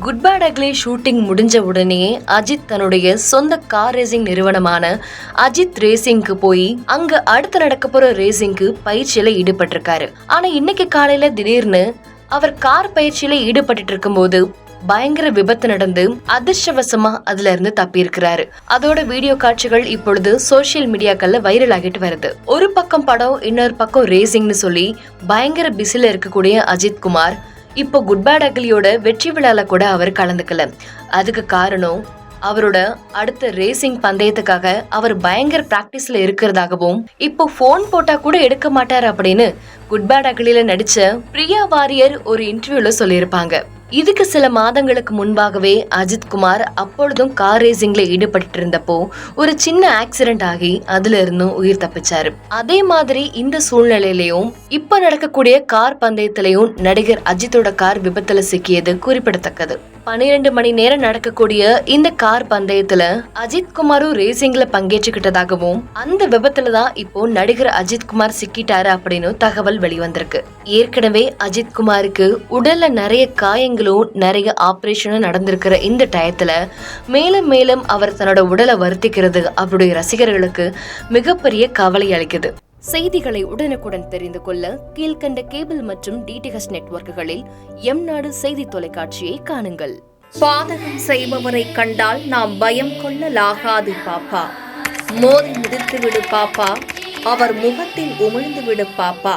Good bad ugly shooting முடிஞ்ச உடனே அஜித் தன்னுடைய சொந்த கார் ரேசிங் நிறுவனமான அஜித் ரேசிங்க்கு போய் அங்க அடுத்து நடக்க போற ரேசிங்க்கு பயிற்சியில ஈடுபட்டிருக்காரு. ஆனா இன்னைக்கு காலையில திடீர்னு அவர் கார் பயிற்சியில ஈடுபட்டு இருக்கும்போது பயங்கர விபத்து நடந்து அதிர்ஷ்டவசமா அதுல இருந்து தப்பி இருக்கிறாரு அதோட வீடியோ காட்சிகள் இப்பொழுது சோசியல் மீடியாக்கள்ல வைரல் ஆகிட்டு வருது. ஒரு பக்கம் படம் இன்னொரு பக்கம் ரேசிங்னு சொல்லி பயங்கர பிஸில இருக்கக்கூடிய அஜித் குமார் இப்போ குட் பேட் அக்லியோட வெற்றி விழால கூட அவர் கலந்துக்கல. அதுக்கு காரணம் அவரோட அடுத்த ரேசிங் பந்தயத்துக்காக அவர் பயங்கர பிராக்டிஸ்ல இருக்கிறதாகவும் இப்போ ஃபோன் போட்டா கூட எடுக்க மாட்டார் அப்படின்னு குட் பேட் அக்லியில நடிச்ச பிரியா வாரியர் ஒரு இன்டர்வியூல சொல்லியிருப்பாங்க. இதுக்கு சில மாதங்களுக்கு முன்பாகவே அஜித்குமார் அப்பொழுதும் கார் ரேசிங்ல ஈடுபட்டு இருந்தப்போ ஒரு சின்ன ஆக்சிடென்ட் ஆகி அதுல இருந்தும் உயிர் தப்பிச்சாரு. அதே மாதிரி இந்த சூழ்நிலையிலையும் இப்ப நடக்கக்கூடிய கார் பந்தயத்திலையும் நடிகர் அஜித்தோட கார் விபத்துல சிக்கியது குறிப்பிடத்தக்கது. பன்னிரெண்டு மணி நேரம் நடக்கக்கூடிய இந்த கார் பந்தயத்துல அஜித்குமாரும் ரேசிங்ல பங்கேற்றுக்கிட்டதாகவும் அந்த விபத்துல தான் இப்போ நடிகர் அஜித்குமார் சிக்கிட்டாரு அப்படின்னு தகவல் வெளிவந்திருக்கு. ஏற்கனவே அஜித்குமாருக்கு உடல்ல நிறைய காயங்களும் நிறைய ஆப்ரேஷனும் நடந்திருக்கிற இந்த டயத்துல மேலும் மேலும் அவர் தன்னோட உடலை வருத்திக்கிறது அவருடைய ரசிகர்களுக்கு மிகப்பெரிய கவலை அளிக்குது. செய்திகளை உடனுக்குடன் தெரிந்து கொள்ள கீழ்கண்ட கேபிள் மற்றும் டிடிஹெச் நெட்வொர்க்குகளில் எம் நாடு செய்தி தொலைக்காட்சியை காணுங்கள். பாதகம் செய்பவரை கண்டால் நாம் பயம் கொள்ளலாகாது பாப்பா. மோதி மிதித்து விடு பாப்பா. அவர் முகத்தில் உமிழ்ந்து விடு பாப்பா.